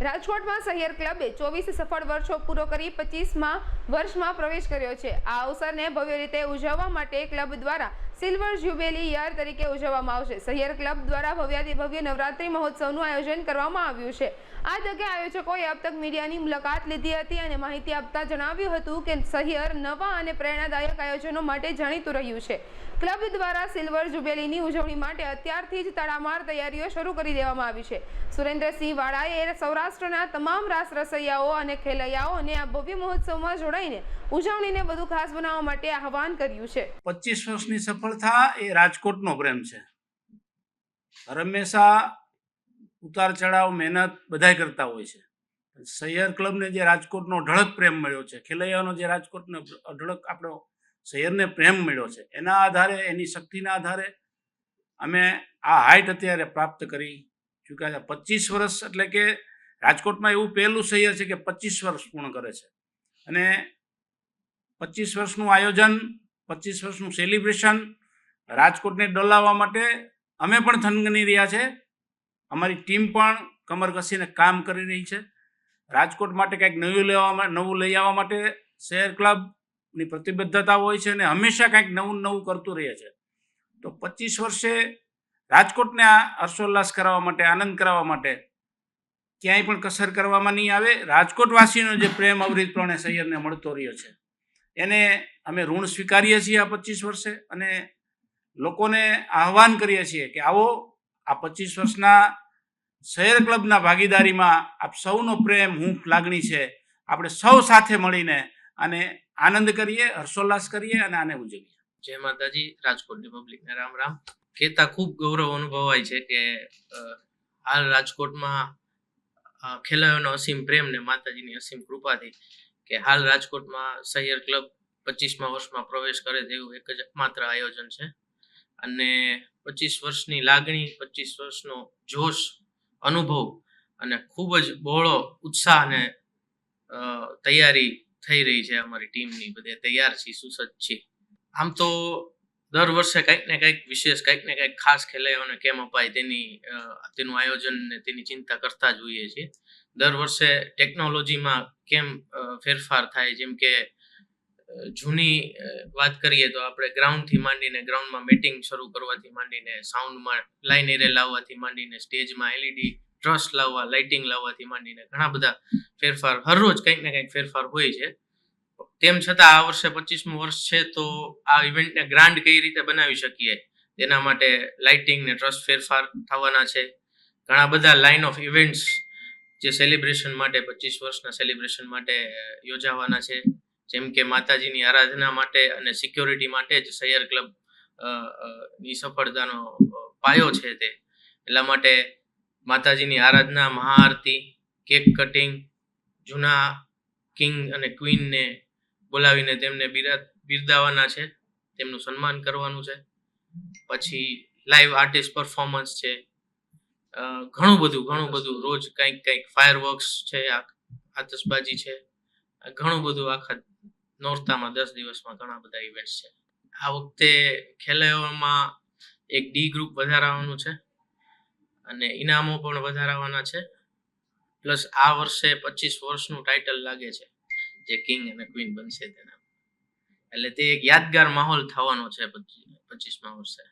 રાજકોટમાં સહિયર ક્લબે ચોવીસ સફળ વર્ષો પૂરો કરી પચીસમાં વર્ષમાં પ્રવેશ કર્યો છે. આ અવસરને ભવ્ય રીતે ઉજવવા માટે ક્લબ દ્વારા સિલ્વર જ્યુબેલી યર તરીકે ઉજવવામાં આવશે. સહિયર ક્લબ દ્વારા ભવ્યાતિ ભવ્ય નવરાત્રી મહોત્સવનું આયોજન કરવામાં આવ્યું છે. આ તકે આયોજકોએ અબ તક મીડિયાની મુલાકાત લીધી હતી અને માહિતી આપતા જણાવ્યું હતું કે સહિયર નવા અને પ્રેરણાદાયક આયોજનો માટે જાણીતું રહ્યું છે. ક્લબ દ્વારા સિલ્વર જુબેલીની ઉજવણી માટે અત્યારથી જ તડામાર તૈયારીઓ શરૂ કરી દેવામાં આવી છે. સુરેન્દ્રસિંહ વાળાએ સૌરાષ્ટ્રના તમામ રાસ રસૈયાઓ અને ખેલૈયાઓને આ ભવ્ય મહોત્સવમાં જોડાઈને ઉજવણીને વધુ ખાસ બનાવવા માટે આહવાન કર્યું છે. પચીસ વર્ષની સફળતા એ રાજકોટનો પ્રેમ છે. હંમેશા ઉતાર ચઢાવ, મહેનત બધાય કરતા હોય છે. સૈયર ક્લબને જે રાજકોટનો અઢળક પ્રેમ મળ્યો છે, ખેલૈયાનો જે રાજકોટનો અઢળક આપણો સૈયરને પ્રેમ મળ્યો છે, એના આધારે, એની શક્તિના આધારે અમે આ હાઇટ અત્યારે પ્રાપ્ત કરી ચૂક્યા છે. પચીસ વર્ષ એટલે કે રાજકોટમાં એવું પહેલું શહેર છે કે પચીસ વર્ષ પૂર્ણ કરે છે. અને પચીસ વર્ષનું આયોજન પચીસ વર્ષનું સેલિબ્રેશન રાજકોટને ડોલાવવા માટે અમે પણ થનગની રહ્યા છે. અમારી ટીમ પણ કમર કસીને કામ કરી રહી છે. રાજકોટ માટે કંઈક નવું લેવા નવું લઈ આવવા માટે શહેર ક્લબની પ્રતિબદ્ધતા હોય છે અને હંમેશા કંઈક નવું નવું કરતું રહે છે. તો પચીસ વર્ષે રાજકોટને આ હર્ષોલ્લાસ કરાવવા માટે, આનંદ કરાવવા માટે ક્યાંય પણ કસર કરવામાં નહીં આવે. રાજકોટવાસીનો જે પ્રેમ અવરીત પ્રમાણે સૈયરને મળતો રહ્યો છે. એને અમે ઋણ સ્વીકારીએ છીએ આ પચીસ વર્ષે અને લોકોને આહવાન કરીએ છીએ કે આવો આ પચીસ વર્ષના શહેર ક્લબના ભાગીદારીમાં આપ સૌનો પ્રેમ હું લાગણી છે. આપણે સૌ સાથે મળીને અને આનંદ કરીએ, હર્ષોલ્લાસ કરીએ અને આને ઉજવીએ. જય માતાજી રાજકોટની પબ્લિકને રામ રામ. કહેતા ખૂબ ગૌરવ અનુભવાય છે કે હાલ રાજકોટમાં ખેલાયોનો અસીમ પ્રેમ ને માતાજીની અસીમ કૃપાથી કે હાલ રાજકોટમાં સહિયર ક્લબ પચીસમા વર્ષમાં પ્રવેશ કરે તેવું એક જ માત્ર આયોજન છે. અને પચીસ વર્ષની લાગણી, પચીસ વર્ષનો જોશ, અનુભવ અને ખૂબ જ બહોળો ઉત્સાહ અને તૈયારી થઈ રહી છે અમારી ટીમની. બધે તૈયાર છીએ, સુસજ્જ છીએ. આમ તો દર વર્ષે કંઈક ને કંઈક, વિશેષ કંઈક ને કંઈક ખાસ ખેલાડીઓને કેમ અપાય તેની તેનું આયોજન ને તેની ચિંતા કરતા જ હોઈએ છીએ. દર વર્ષે ટેકનોલોજીમાં કેમ ફેરફાર થાય? જેમ કે જૂની વાત કરીએ તો આપણે ગ્રાઉન્ડથી માંડીને ગ્રાઉન્ડમાં મેટિંગ શરૂ કરવાથી માંડીને સાઉન્ડમાં લાઇન એરે લાવવાથી માંડીને સ્ટેજમાં એલઈડી ટ્રસ્ટ લાવવા, લાઇટિંગ લાવવાથી માંડીને ઘણા બધા ફેરફાર હરરોજ કંઈક ને કંઈક ફેરફાર હોય છે. તેમ છતાં આ વર્ષે પચીસમું વર્ષ છે તો આ ઇવેન્ટને ગ્રાન્ડ કઈ રીતે બનાવી શકીએ? તેના માટે લાઇટિંગ ને ટ્રસ્ટ ફેરફાર થવાના છે. ઘણા બધા લાઇન ઓફ ઇવેન્ટ્સ જે સેલિબ્રેશન માટે, પચીસ વર્ષના સેલિબ્રેશન માટે યોજાવાના છે. જેમ કે માતાજીની આરાધના માટે અને સિક્યોરિટી માટે જ સૈયર ક્લબની સફળતાનો પાયો છે તે. એટલા માટે માતાજીની આરાધના, મહાઆરતી કેક કટિંગ જૂના કિંગ અને ક્વીનને બોલાવીને તેમને બિરા, બિરદાવવાના છે. તેમનું સન્માન કરવાનું છે. પછી લાઈવ આર્ટિસ્ટ પરફોર્મન્સ છે. ઘણું બધું ઘણું બધું. રોજ કંઈક કંઈક ફાયરવર્ક્સ છે આતશબાજી છે. ઘણું બધું આખા નોરતામાં દસ દિવસમાં ઘણા બધા ઇવેન્ટ્સ છે. આ વખતે ખેલાડીઓમાં એક ડી ગ્રુપ વધારાવાનું છે અને ઇનામો પણ વધારાવાના છે. પ્લસ આ વર્ષે પચીસ વર્ષનું ટાઇટલ લાગે છે જે કિંગ અને ક્વીન બનશે તેના. એટલે તે એક યાદગાર માહોલ થવાનો છે પચીસમા વર્ષે.